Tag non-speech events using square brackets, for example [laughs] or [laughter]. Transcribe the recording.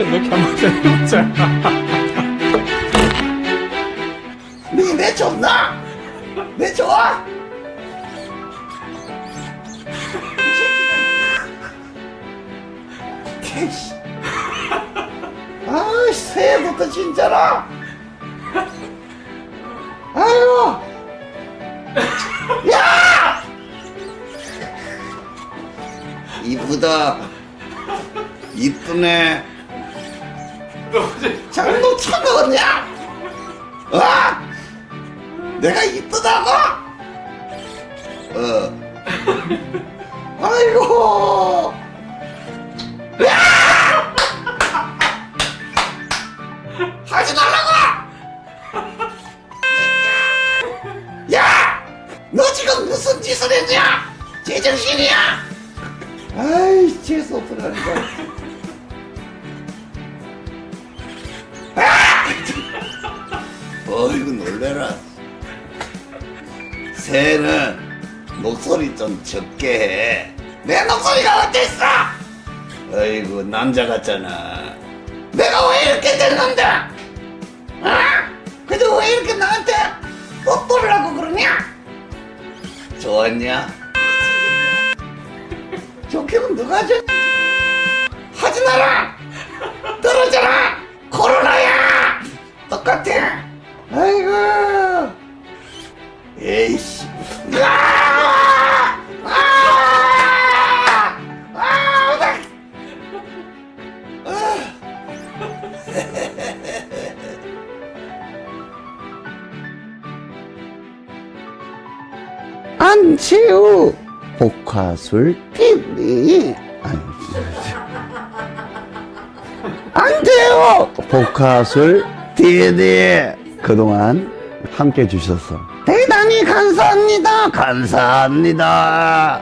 이렇게 한번 해보자. 니내 좋나? 내 좋아? 개씨. 아, 새해부터 진짜라. 아유. 야! 이쁘다. 이쁘네. 장도 쳐먹었냐? 어? 내가 이쁘다고? 어. [laughs] 아이고. 야! [laughs] 하지 말라고! 야! 너 지금 무슨 짓을 했냐? 제정신이야? 아이, 재수없으라니까. 어이구 놀래라 새는 목소리 좀 적게 해 내 목소리가 어땠어? 어이구 남자 같잖아 내가 왜 이렇게 됐는데? 어? 근데 왜 이렇게 나한테 뽀뽀를 하고 그러냐? 좋았냐? 좋기는 누가 좋 하지 마라 아 아이고! 에이씨. 아! 아! 아! 나- 안채우! 복화술 TV 안돼요 복화술 TV 그동안 함께 해주셔서 대단히 감사합니다. 감사합니다